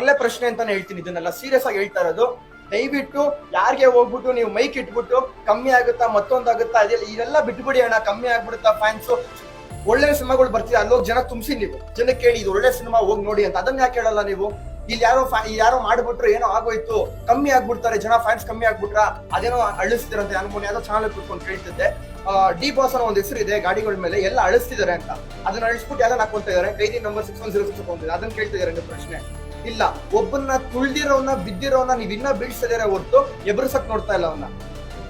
ಒಳ್ಳೆ ಪ್ರಶ್ನೆ ಅಂತಾನೆ ಹೇಳ್ತೀನಿ ಇದನ್ನೆಲ್ಲ. ಸೀರಿಯಸ್ ಆಗಿ ಹೇಳ್ತಾ ಇರೋದು. ದಯವಿಟ್ಟು ಯಾರಿಗೆ ಹೋಗ್ಬಿಟ್ಟು ನೀವು ಮೈಕ್ ಇಟ್ಬಿಟ್ಟು ಕಮ್ಮಿ ಆಗುತ್ತಾ ಮತ್ತೊಂದಾಗುತ್ತಾ ಅದೆಲ್ಲ ಇದೆಲ್ಲ ಬಿಟ್ಬಿಡಿ ಅಣ್ಣ. ಕಮ್ಮಿ ಆಗ್ಬಿಡುತ್ತಾ ಫ್ಯಾನ್ಸ್ ಒಳ್ಳೆ ಸಿನಿಮಾಗಳು ಬರ್ತಿದೆ. ಅಲ್ಲೋಗಿ ಜನ ತುಂಬಿಸಿ ನೀವು. ಜನಕ್ಕೆ ಕೇಳಿ ಇದು ಒಳ್ಳೆ ಸಿನಿಮಾ, ಹೋಗಿ ನೋಡಿ ಅಂತ. ಅದನ್ನ ಯಾಕೆ ಹೇಳಲ್ಲ ನೀವು? ಇಲ್ಲಿ ಯಾರೋ ಯಾರೋ ಮಾಡ್ಬಿಟ್ರು, ಏನೋ ಆಗೋಯ್ತು. ಕಮ್ಮಿ ಆಗ್ಬಿಡ್ತಾರೆ. ಜನ ಫ್ಯಾನ್ಸ್ ಕಮ್ಮಿ ಆಗ್ಬಿಟ್ರ? ಅದೇನೋ ಅಳಿಸ್ತಿರಂತೆ ಮೊನ್ನೆ ಯಾವ್ದೋ ಚಾನಲ್ ಕುತ್ಕೊಂಡು ಕೇಳ್ತಿದ್ದೆ. ಡಿ ಬಾಸ್ ಅನ್ನೋ ಒಂದು ಹೆಸರು ಇದೆ, ಗಾಡಿಗಳ ಮೇಲೆ. ಎಲ್ಲ ಅಳಿಸ್ತಿದ್ದಾರೆ ಅಂತ. ಅದನ್ನ ಅಳಿಸ್ಬಿಟ್ಟು ಯಾವ್ದನ್ನ ಹಾಕೊಂತ ಇದಾರೆ ಕೈದಿ number six one zero six ಅದನ್ನ ಕೇಳ್ತಿದ್ದಾರೆ ಪ್ರಶ್ನೆ. ಇಲ್ಲ. ಒಬ್ಬನ್ನ ತುಳ್ದಿರೋನ ಬಿದ್ದಿರೋನ ನೀವ್ ಇನ್ನ ಬೀಳ್ಸದಿರ ಹೊರತು ಎಬ್ರಸಕ್ ನೋಡ್ತಾ ಇಲ್ಲ ಅವನ್ನ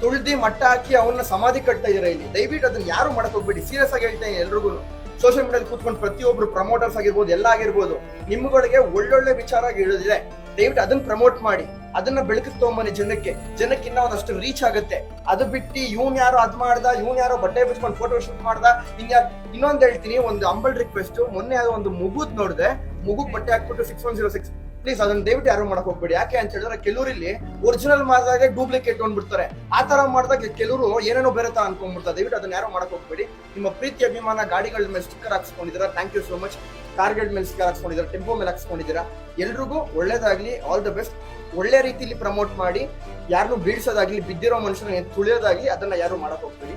ತುಳ್ದಿ ಮಟ್ಟ ಹಾಕಿ ಅವನ್ನ ಸಮಾಧಿ ಕಟ್ತಾ ಇದೀರ ಇಲ್ಲಿ? ದಯವಿಟ್ಟು ಅದನ್ನ ಯಾರು ಮಾಡಕ್ ಹೋಗ್ಬೇಡಿ. ಸೀರಿಯಸ್ ಆಗಿ ಹೇಳ್ತೇನೆ ಎಲ್ರಿಗೂ. ಸೋಷಿಯಲ್ ಮೀಡಿಯಾದಲ್ಲಿ ಕೂತ್ಕೊಂಡು ಪ್ರತಿಯೊಬ್ರು ಪ್ರಮೋಟರ್ಸ್ ಆಗಿರ್ಬೋದು, ಎಲ್ಲ ಆಗಿರ್ಬೋದು, ನಿಮ್ಗಳಿಗೆ ಒಳ್ಳೊಳ್ಳೆ ವಿಚಾರ ಹೇಳಿದ್ರೆ ದಯವಿಟ್ಟು ಅದನ್ನ ಪ್ರಮೋಟ್ ಮಾಡಿ. ಅದನ್ನ ಬೆಳಕಿಗೆ ತಗೊಂಬನ್ನಿ ಜನಕ್ಕೆ. ಜನಕ್ಕೆ ಇನ್ನ ಒಂದಷ್ಟು ರೀಚ್ ಆಗುತ್ತೆ. ಅದು ಬಿಟ್ಟು ಇವನ್ ಯಾರೋ ಅದ್ ಮಾಡ್ದ, ಇವನ್ ಯಾರೋ ಬಟ್ಟೆ ಬಿಚ್ಕೊಂಡು ಫೋಟೋ ಶೂಟ್ ಮಾಡ್ದ ಇನ್ಯಾರು ಇನ್ನೊಂದ್ ಹೇಳ್ತೀನಿ, ಒಂದು ಅಂಬಲ್ ರಿಕ್ವೆಸ್ಟ್ ಮೊನ್ನೆ ಒಂದು ಮುಗುದ್ ನೋಡಿದೆ. ಮುಗುಗ್ ಬಟ್ಟೆ ಹಾಕ್ಬಿಟ್ಟು six one zero six please ಅದನ್ನ ದಯವಿಟ್ಟು ಯಾರು ಮಾಡಕ್ ಹೋಗ್ಬೇಡಿ. ಯಾಕೆ ಅಂತ ಹೇಳಿದ್ರೆ ಕೆಲವರಲ್ಲಿ ಒರಿಜಿನಲ್ ಮಾಡಿದಾಗ ಡೂಪ್ಲಿಕೇಟ್ ಅಂದ್ಬಿಡ್ತಾರೆ ಆ ತರ ಮಾಡಿದಾಗ ಕೆಲವರು ಏನೇನೋ ಬೇರೆ ತರ ಅನ್ಕೊಂಡ್ಬಿಡ್ತಾರೆ. ದಯವಿಟ್ಟು ಅದನ್ನ ಯಾರು ಮಾಡಕ್ ಹೋಗ್ಬೇಡಿ. ನಿಮ್ಮ ಪ್ರೀತಿ ಅಭಿಮಾನ ಗಾಡಿಗಳ ಮೇಲೆ sticker ಹಾಕ್ಸ್ಕೊಂಡಿದ್ದೀರಾ? Thank you so much target ಮೇಲೆ ಸ್ಟಿಕ್ಕರ್ ಹಾಕ್ಸ್ಕೊಂಡಿದ್ದೀರಾ? ಟೆಂಪೋ ಮೇಲೆ ಹಾಕ್ಸ್ಕೊಂಡಿದ್ದೀರಾ? ಎಲ್ರಿಗೂ ಒಳ್ಳೇದಾಗ್ಲಿ. ಆಲ್ ದ ಬೆಸ್ಟ್ ಒಳ್ಳೆ ರೀತಿಲಿ ಪ್ರಮೋಟ್ ಮಾಡಿ. ಯಾರನ್ನು ಬೀಳ್ಸೋದಾಗ್ಲಿ, ಬಿದ್ದಿರೋ ಮನುಷ್ಯನ ತುಳಿಯೋದಾಗ್ಲಿ ಅದನ್ನ ಯಾರು ಮಾಡಕ್ ಹೋಗ್ಬೇಡಿ.